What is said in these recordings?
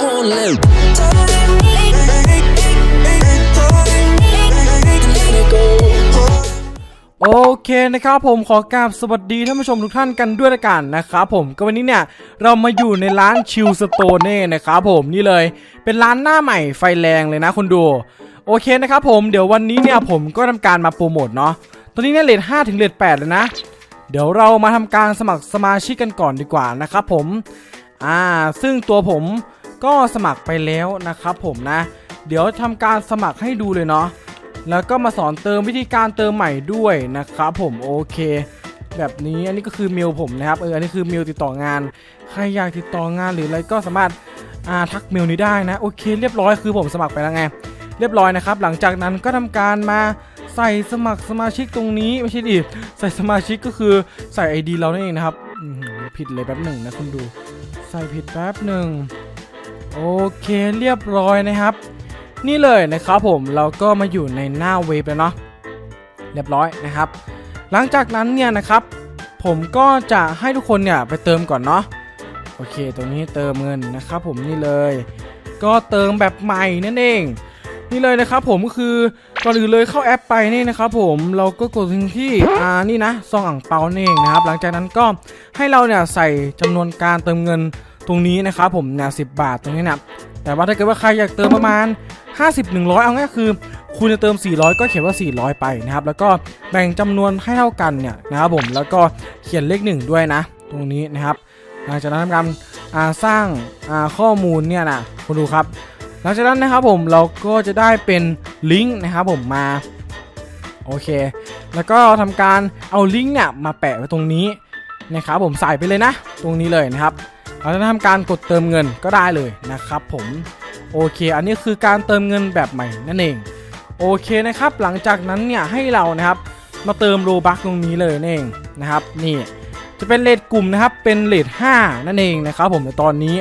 only. โอเคนะครับผมขอกราบสวัสดีท่านผู้ชมทุกท่านกันด้วยละกันนะครับผมก็วันนี้เนี่ยเรามาอยู่ในร้านชิลสโตเน่นะครับผมนี่เลย เป็นร้านหน้าใหม่ไฟแรงเลยนะคนดูโอเคนะครับผมเดี๋ยววันนี้เนี่ยผมก็ทำการมาโปรโมทเนาะตอนนี้เนี่ยเลท5ถึงเลท8เลยนะ เดี๋ยวเรามาทำการสมัครสมาชิกกันก่อนดีกว่านะครับผมอ่าซึ่งตัวผม ก็สมัครไปแล้วนะครับผมนะ เดี๋ยวทำการสมัครให้ดูเลยเนาะแล้วก็มาสอนเติมวิธีการเติมใหม่ด้วยนะครับผมโอเค แบบนี้อันนี้ก็คือเมลผมนะครับเอออันนี้คือเมลติดต่องานใครอยากติดต่องานหรืออะไรก็สามารถอ่าทักเมลนี้ได้นะโอเค เรียบร้อยคือผมสมัครไปแล้วไงเรียบร้อยนะครับ หลังจากนั้นก็ทำการมาใส่สมัครสมาชิกตรงนี้ไม่ใช่ดิใส่สมาชิกก็คือใส่ ID เรานั่นเองนะครับผิดเลยแป๊บหนึ่งนะคุณดู ใส่ผิดแป๊บหนึ่ง โอเคเรียบร้อยนะครับ นี่เลยนะครับผมเราก็มาอยู่ในหน้าเว็บแล้วเนาะเรียบร้อยนะครับ หลังจากนั้นเนี่ยนะครับ ผมก็จะให้ทุกคนเนี่ยไปเติมก่อนเนาะโอเค ตรงนี้เติมเงินนะครับผมนี่เลย ก็เติมแบบใหม่นั่นเอง นี่เลยนะครับผมก็คือก่อนอื่นเลยเข้าแอปไปนี่นะครับผมเราก็กดที่อ่านี่นะซองอ่างเปานี่เองนะครับ หลังจากนั้นก็ให้เราเนี่ยใส่จำนวนการเติมเงิน ตรงนี้นะครับผมเนี่ยสิบาทตรงนี้นะแต่ว่าถ้าเกิดว่าใครอยากเติมประมาณ 50 100 เอาง่ายคือ คุณจะเติม 400 ก็เขียนว่า 400 ไปนะครับ แล้วก็แบ่งจำนวนให้เท่ากันเนี่ยนะครับผมแล้วก็เขียนเลข 1 ด้วยนะ ตรงนี้นะครับหลังจากนั้นทำการสร้างข้อมูลเนี่ยนะคุณดูครับ หลังจากนั้นนะครับผมเราก็จะได้เป็นลิงก์นะครับผมมาโอเค แล้วก็ทำการเอาลิงก์เนี่ยมาแปะไว้ตรงนี้นะครับผมใส่ไปเลยนะ ตรงนี้เลยนะครับ เราจะทำการกดเติมเงินก็ได้เลยนะครับผมโอเค อันนี้คือการเติมเงินแบบใหม่นั่นเอง โอเคนะครับ หลังจากนั้นเนี่ยให้เรานะครับมาเติมโลบักตรงนี้เลยนั่นเองนะครับนี่จะเป็นเลทกลุ่มนะครับเป็นเลท5นั่นเองนะครับผมในตอนนี้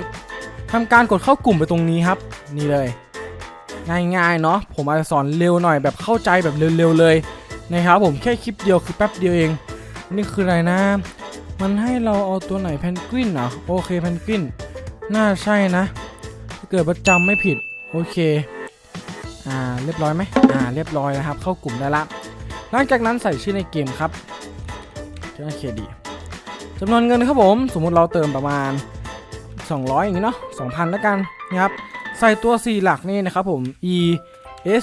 ทำการกดเข้ากลุ่มไปตรงนี้ครับ นี่เลย ง่ายๆเนาะผมอาจจะสอนเร็วหน่อยแบบเข้าใจแบบเร็วๆเลยนะครับผมแค่คลิปเดียวคือแป๊บเดียวเอง นี่คืออะไรนะ มันให้เราเอาตัวไหนแพนกวินเหรอโอเคแพนกวิน น่าใช่นะถ้าเกิดประจำไม่ผิด โอเค อ่า เรียบร้อยไหมอ่า เรียบร้อยนะครับ เข้ากลุ่มได้ละ หลังจากนั้นใส่ชื่อในเกมครับจะโอเคดีจำนวนเงินครับผม สมมุติเราเติมประมาณ 200 อย่างนี้เนาะ2,000 แล้วกันนะครับ ใส่ตัว 4 หลักนี่นะครับผม e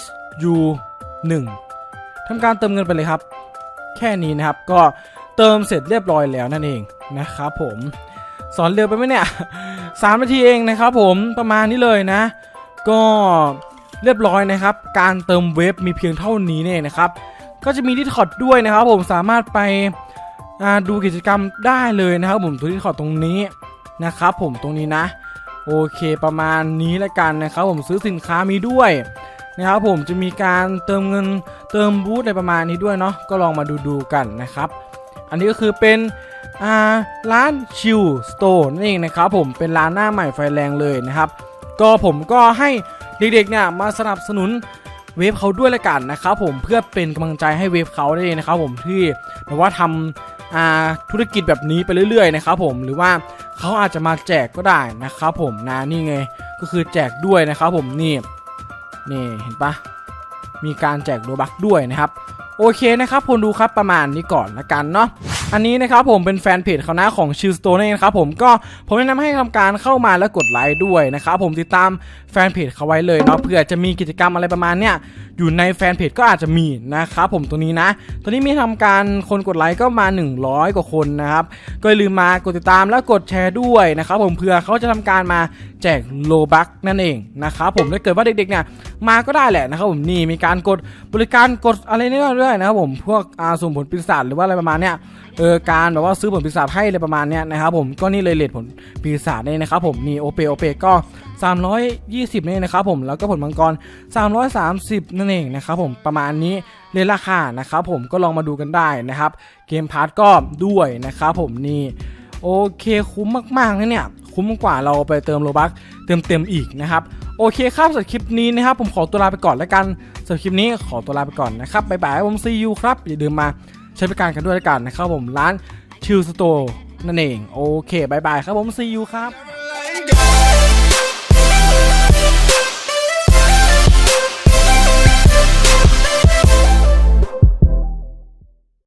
s u 1ทำการเติมเงินไปเลยครับ แค่นี้นะครับ ก็ เติมเสร็จเรียบร้อยแล้วนั่นเองนะครับผมสอนเร็วไปไหมเนี่ย3นาทีเองนะครับผมประมาณนี้เลยนะ ก็เรียบร้อยนะครับ การเติมเว็บมีเพียงเท่านี้เนี่ยนะครับ ก็จะมีดิสคอดด้วยนะครับผมสามารถไปดูกิจกรรมได้เลยนะครับผมตัวดิสคอดตรงนี้นะครับผมตรงนี้นะ โอเคประมาณนี้ล้วกันนะครับผมซื้อสินค้ามีด้วยนะครับผมจะมีการเติมเงินเติมบูธอะไรประมาณนี้ด้วยเนาะก็ลองมาดูดูกันนะครับ อันนี้ก็คือเป็นร้านชิลสโตร์นั่นเองนะครับผมเป็นร้านหน้าใหม่ไฟแรงเลยนะครับ ก็ผมก็ให้เด็กๆเนี่ยมาสนับสนุนเวฟเขาด้วยละกันนะครับผมเพื่อเป็นกำลังใจให้เวฟเขาได้เลยนะครับผมที่แบบว่าทำอ่าธุรกิจแบบนี้ไปเรื่อยๆนะครับผมหรือว่าเขาอาจจะมาแจกก็ได้นะครับผมนะนี่ไงก็คือแจกด้วยนะครับผมนี่นี่เห็นปะมีการแจกโลบักด้วยนะครับ โอเคนะครับคนดูครับประมาณนี้ก่อนละกันเนาะอันนี้นะครับผมเป็นแฟนเพจเขานะของชิลสโตนเองนะครับผมก็ผมแนะนำให้ทำการเข้ามาแล้วกดไลค์ด้วยนะครับผมติดตามแฟนเพจเขาไว้เลยเนาะเผื่อจะมีกิจกรรมอะไรประมาณเนี้ยอยู่ในแฟนเพจก็อาจจะมีนะครับผมตรงนี้นะตอนนี้มีทำการคนกดไลค์ก็มา 100 กว่าคนนะครับก็อย่าลืมมากดติดตามแล้วกดแชร์ด้วยนะครับผมเผื่อเขาจะทำการมา แจกโลบักนั่นเองนะครับผมถ้าเกิดว่าเด็กๆเนี่ยมาก็ได้แหละนะครับผมนี่มีการกดบริการกดอะไรนี่ด้วยนะครับผมพวกอาสุ่มผลปีศาจหรือว่าอะไรประมาณเนี้ยเออการแบบว่าซื้อผลปีศาจให้อะไรประมาณเนี้ยนะครับผมก็นี่เลยเลทผลปีศาจนี่นะครับผมนี่โอเปโอเปก็ 320นี่นะครับผมแล้วก็ผลมังกร 330 นั่นเองนะครับผมประมาณนี้เรนราคานะครับผมก็ลองมาดูกันได้นะครับเกมพาร์ทก็ด้วยนะครับผมนี่โอเคคุ้มมากๆนะเนี่ย คุ้มกว่าเราไปเติมโลบักเติมเต็มๆอีกนะครับ โอเคครับสำหรับคลิปนี้นะครับ ผมขอตัวลาไปก่อนแล้วกันสำหรับคลิปนี้ขอตัวลาไปก่อนนะครับบ๊ายบายผมซียูครับ อย่าลืมมาใช้บริการกันด้วยแล้วกันนะครับผมร้านชิลสโตร์นั่นเอง โอเคบายบายครับผมซียูครับ